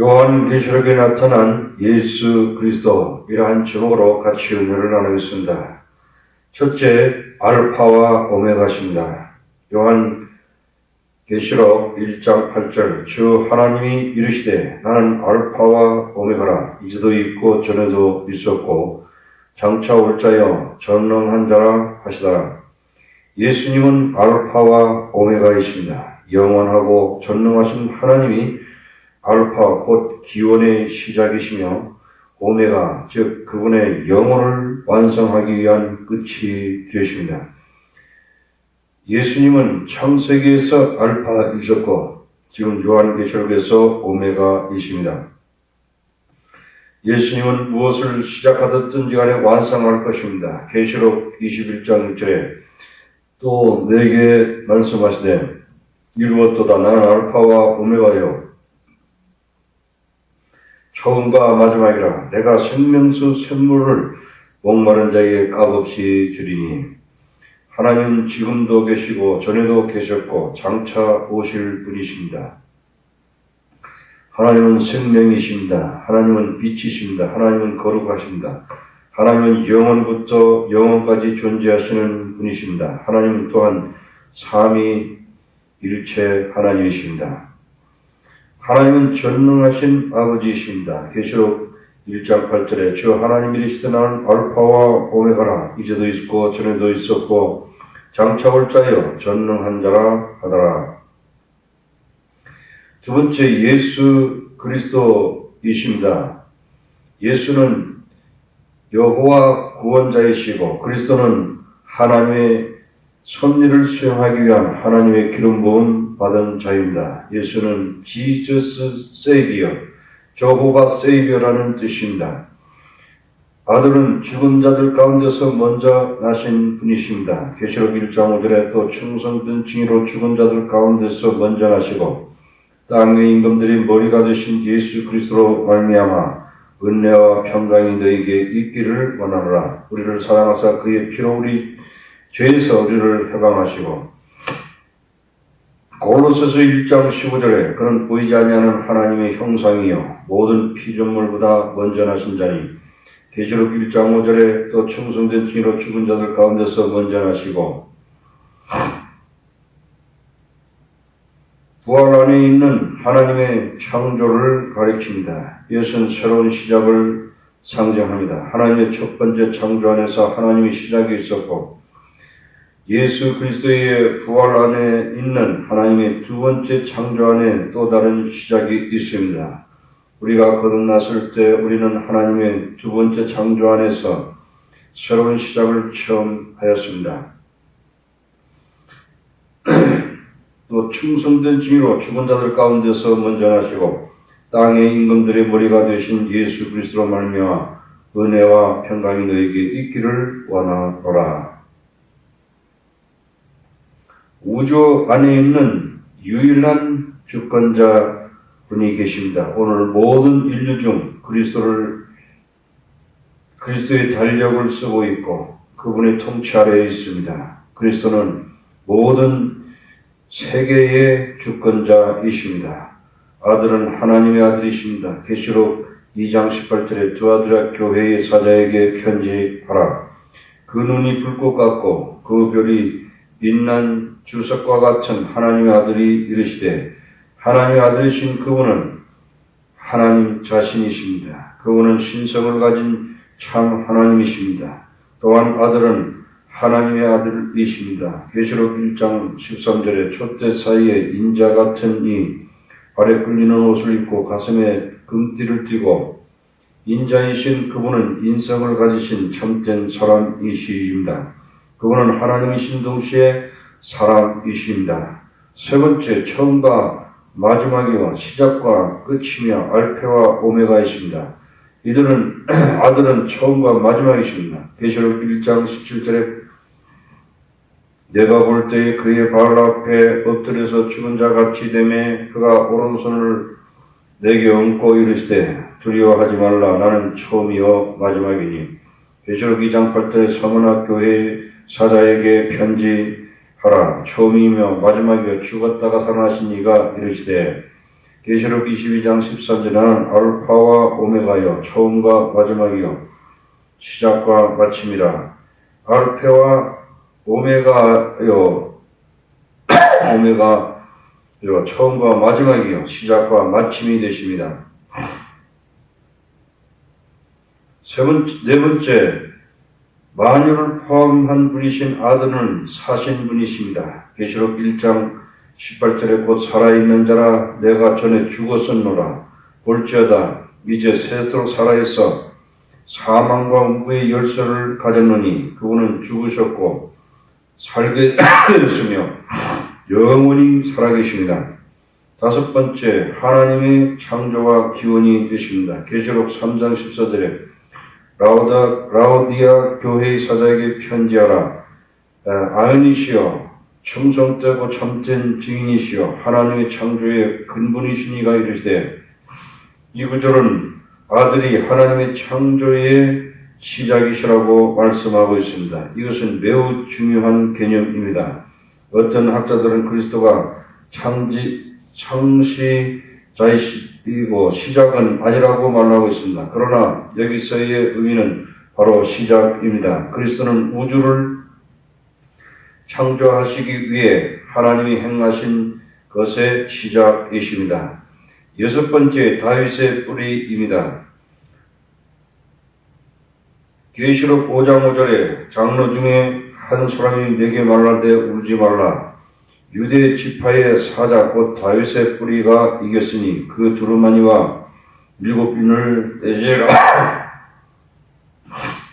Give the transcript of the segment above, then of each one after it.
요한계시록에 나타난 예수 그리스도 이러한 제목으로 같이 은혜를 나누겠습니다. 첫째, 알파와 오메가십니다. 요한 계시록 1장 8절 주 하나님이 이르시되 나는 알파와 오메가라 이제도 있고 전에도 있었고 장차 올 자여 전능한 자라 하시더라. 예수님은 알파와 오메가이십니다. 영원하고 전능하신 하나님이 알파 곧 기원의 시작이시며 오메가 즉 그분의 영혼을 완성하기 위한 끝이 되십니다. 예수님은 창세기에서 알파이셨고 지금 요한계시록에서 오메가이십니다. 예수님은 무엇을 시작하셨든지 간에 완성할 것입니다. 계시록 21장 6절에 또 내게 말씀하시되 이루었도다 나는 알파와 오메가요 처음과 마지막이라 내가 생명수 샘물을 목마른 자에게 값없이 주리니 하나님은 지금도 계시고 전에도 계셨고 장차 오실 분이십니다. 하나님은 생명이십니다. 하나님은 빛이십니다. 하나님은 거룩하십니다. 하나님은 영원부터 영원까지 존재하시는 분이십니다. 하나님은 또한 삼위 일체 하나님이십니다. 하나님은 전능하신 아버지이십니다. 계시록 1장 8절에 주 하나님 이르시되 나는 알파와 오메가라 이제도 있고 전에도 있었고 장차 올 자여 전능한 자라 하더라. 두 번째 예수 그리스도이십니다. 예수는 여호와 구원자이시고 그리스도는 하나님의 섭리를 수행하기 위한 하나님의 기름 부음 받은 자입니다. 예수는 지저스 세이비어, 조호바 세이비어라는 뜻입니다. 아들은 죽은 자들 가운데서 먼저 나신 분이십니다. 계시록 1장 5절에 또 충성된 징의로 죽은 자들 가운데서 먼저 나시고 땅의 임금들이 머리가 되신 예수 그리스도로 말미암아 은혜와 평강이 너에게 있기를 원하노라. 우리를 사랑하사 그의 피로 우리 죄에서 우리를 해방하시고 고로서서 1장 15절에 그는 보이지 아니하는 하나님의 형상이요 모든 피조물보다 먼저 나신 자니 계시록 1장 5절에 또 충성된 징으로 죽은 자들 가운데서 먼저 나시고 부활 안에 있는 하나님의 창조를 가리킵니다. 이것은 새로운 시작을 상징합니다. 하나님의 첫 번째 창조 안에서 하나님의 시작이 있었고 예수 그리스도의 부활 안에 있는 하나님의 두 번째 창조 안에 또 다른 시작이 있습니다. 우리가 거듭났을 때 우리는 하나님의 두 번째 창조 안에서 새로운 시작을 처음 하였습니다. 또 충성된 징으로 죽은 자들 가운데서 먼저 나시고 땅의 임금들의 머리가 되신 예수 그리스도로 말미암아 은혜와 평강이 너에게 있기를 원하노라. 우주 안에 있는 유일한 주권자 분이 계십니다. 오늘 모든 인류 중 그리스도를 그리스도의 달력을 쓰고 있고 그분의 통치 아래에 있습니다. 그리스도는 모든 세계의 주권자이십니다. 아들은 하나님의 아들이십니다. 계시록 2장 18절에 두 아들아 교회의 사자에게 편지하라. 그 눈이 불꽃 같고 그 별이 빛난 주석과 같은 하나님의 아들이 이르시되 하나님의 아들이신 그분은 하나님 자신이십니다. 그분은 신성을 가진 참 하나님이십니다. 또한 아들은 하나님의 아들이십니다. 계시록 1장 13절에 촛대 사이에 인자 같은 이 발에 끌리는 옷을 입고 가슴에 금띠를 띠고 인자이신 그분은 인성을 가지신 참된 사람이십니다. 그분은 하나님이신 동시에 사람이십니다. 세 번째, 처음과 마지막이와 시작과 끝이며 알페와 오메가이십니다. 이들은 아들은 처음과 마지막이십니다. 계시록 1장 17절에 내가 볼 때에 그의 발 앞에 엎드려서 죽은 자 같이 되매 그가 오른손을 내게 얹고 이르시되 두려워하지 말라 나는 처음이요 마지막이니 계시록 2장 8절에 서문학 교회 사자에게 편지 하라. 처음이며 마지막이요. 죽었다가 살아나신 이가 이르시되 계시록 22장 13절에는 알파와 오메가여 처음과 마지막이요. 시작과 마침이라. 알파와 오메가여 오메가여 처음과 마지막이요. 시작과 마침이 되십니다. 세 번째, 네 번째 만유를 포함한 분이신 아들은 사신 분이십니다. 계시록 1장 18절에 곧 살아있는 자라 내가 전에 죽었었노라 볼지어다 이제 새도록 살아있어 사망과 무의 열쇠를 가졌노니 그분은 죽으셨고 살게 되었으며 영원히 살아계십니다. 다섯 번째 하나님의 창조와 기원이 되십니다. 계시록 3장 14절에 라우다, 라우디아 교회의 사자에게 편지하라. 아연이시여 충성되고 참된 증인이시여 하나님의 창조의 근본이시니가 이르시되 이 구절은 아들이 하나님의 창조의 시작이시라고 말씀하고 있습니다. 이것은 매우 중요한 개념입니다. 어떤 학자들은 그리스도가 창지, 창시자이시 고 시작은 아니라고 말하고 있습니다. 그러나 여기서의 의미는 바로 시작입니다. 그리스도는 우주를 창조하시기 위해 하나님이 행하신 것의 시작이십니다. 여섯 번째 다윗의 뿌리입니다. 계시록 5장 5절에 장로 중에 한 사람이 내게 말하되 울지 말라. 유대 지파의 사자 곧 다윗의 뿌리가 이겼으니 그 두루마니와 일곱 빈을 떼지라.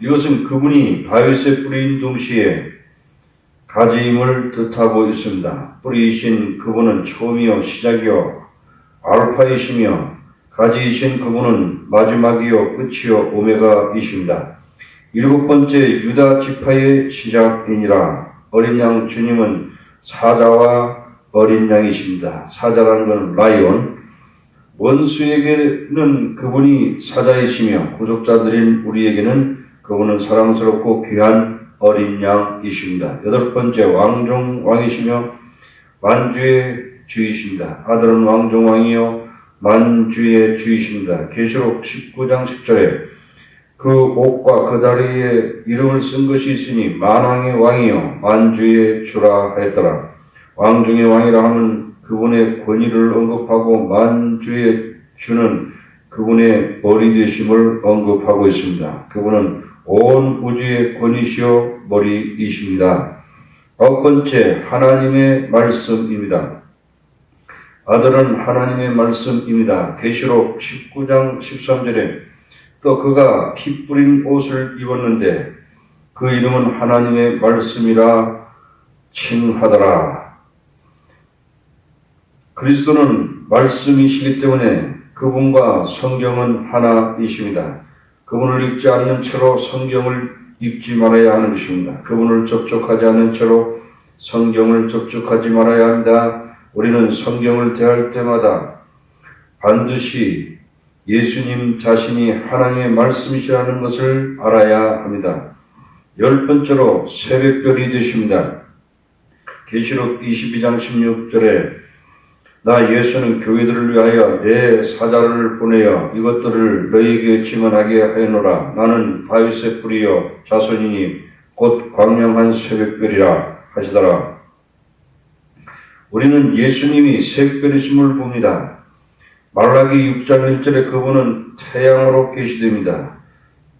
이것은 그분이 다윗의 뿌리인 동시에 가지임을 뜻하고 있습니다. 뿌리이신 그분은 처음이요 시작이요 알파이시며 가지이신 그분은 마지막이요 끝이요 오메가이십니다. 일곱 번째 유다 지파의 시작이니라 어린 양 주님은 사자와 어린 양이십니다. 사자라는 것은 라이온 원수에게는 그분이 사자이시며 구속자들인 우리에게는 그분은 사랑스럽고 귀한 어린 양이십니다. 여덟 번째 왕중 왕이시며 만주의 주이십니다. 아들은 왕중 왕이요 만주의 주이십니다. 계시록 19장 10절에 그 옷과 그 다리에 이름을 쓴 것이 있으니 만왕의 왕이요 만주의 주라 하였더라. 왕 중의 왕이라 하면 그분의 권위를 언급하고 만주의 주는 그분의 머리 되심을 언급하고 있습니다. 그분은 온 우주의 권위시요 머리이십니다. 아홉 번째 하나님의 말씀입니다. 아들은 하나님의 말씀입니다. 계시록 19장 13절에 또 그가 피 뿌린 옷을 입었는데 그 이름은 하나님의 말씀이라 칭하더라. 그리스도는 말씀이시기 때문에 그분과 성경은 하나이십니다. 그분을 읽지 않는 채로 성경을 읽지 말아야 하는 것입니다. 그분을 접촉하지 않는 채로 성경을 접촉하지 말아야 한다. 우리는 성경을 대할 때마다 반드시 예수님 자신이 하나님의 말씀이시라는 것을 알아야 합니다. 열 번째로 새벽별이 되십니다. 계시록 22장 16절에 나 예수는 교회들을 위하여 내 사자를 보내어 이것들을 너희에게 증언하게 하였노라. 나는 다윗의 뿌리여 자손이니 곧 광명한 새벽별이라 하시더라. 우리는 예수님이 새벽별이심을 봅니다. 말라기 6장 1절에 그분은 태양으로 계시됩니다.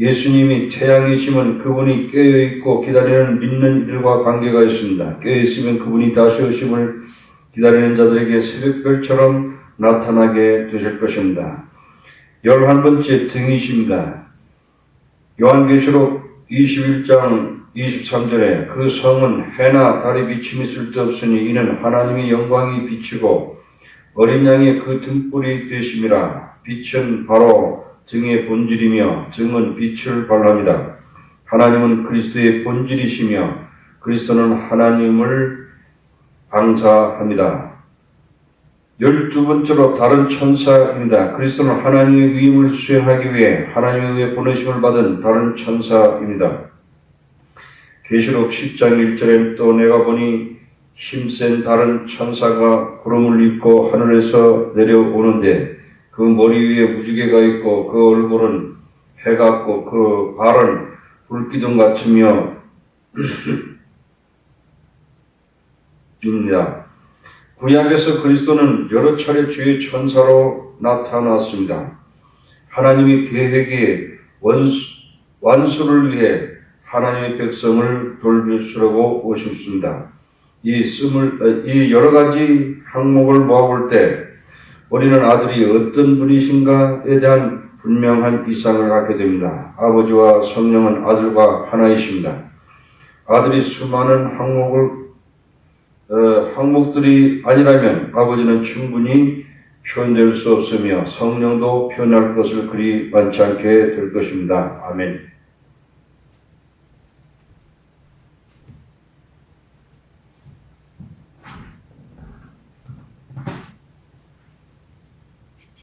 예수님이 태양이시면 그분이 깨어있고 기다리는 믿는 이들과 관계가 있습니다. 깨어있으면 그분이 다시 오심을 기다리는 자들에게 새벽별처럼 나타나게 되실 것입니다. 열한 번째 등이십니다. 요한계시록 21장 23절에 그 성은 해나 달이 비침이 쓸데없으니 이는 하나님의 영광이 비치고 어린 양의 그 등불이 되심이라 빛은 바로 등의 본질이며 등은 빛을 발합니다. 하나님은 그리스도의 본질이시며 그리스도는 하나님을 방사합니다. 열두 번째로 다른 천사입니다. 그리스도는 하나님의 위임을 수행하기 위해 하나님에 의해 보내심을 받은 다른 천사입니다. 계시록 10장 1절에 또 내가 보니 힘센 다른 천사가 구름을 입고 하늘에서 내려오는데 그 머리 위에 무지개가 있고 그 얼굴은 해 같고 그 발은 불기둥 같으며 입니다. 구약에서 그리스도는 여러 차례 주의 천사로 나타났습니다. 하나님의 계획에 원수, 완수를 위해 하나님의 백성을 돌보시려고 오셨습니다. 이 스물, 이 여러 가지 항목을 모아볼 때 우리는 아들이 어떤 분이신가에 대한 분명한 이상을 갖게 됩니다. 아버지와 성령은 아들과 하나이십니다. 아들이 수많은 항목을 어, 항목들이 아니라면 아버지는 충분히 표현될 수 없으며 성령도 표현할 것을 그리 많지 않게 될 것입니다. 아멘.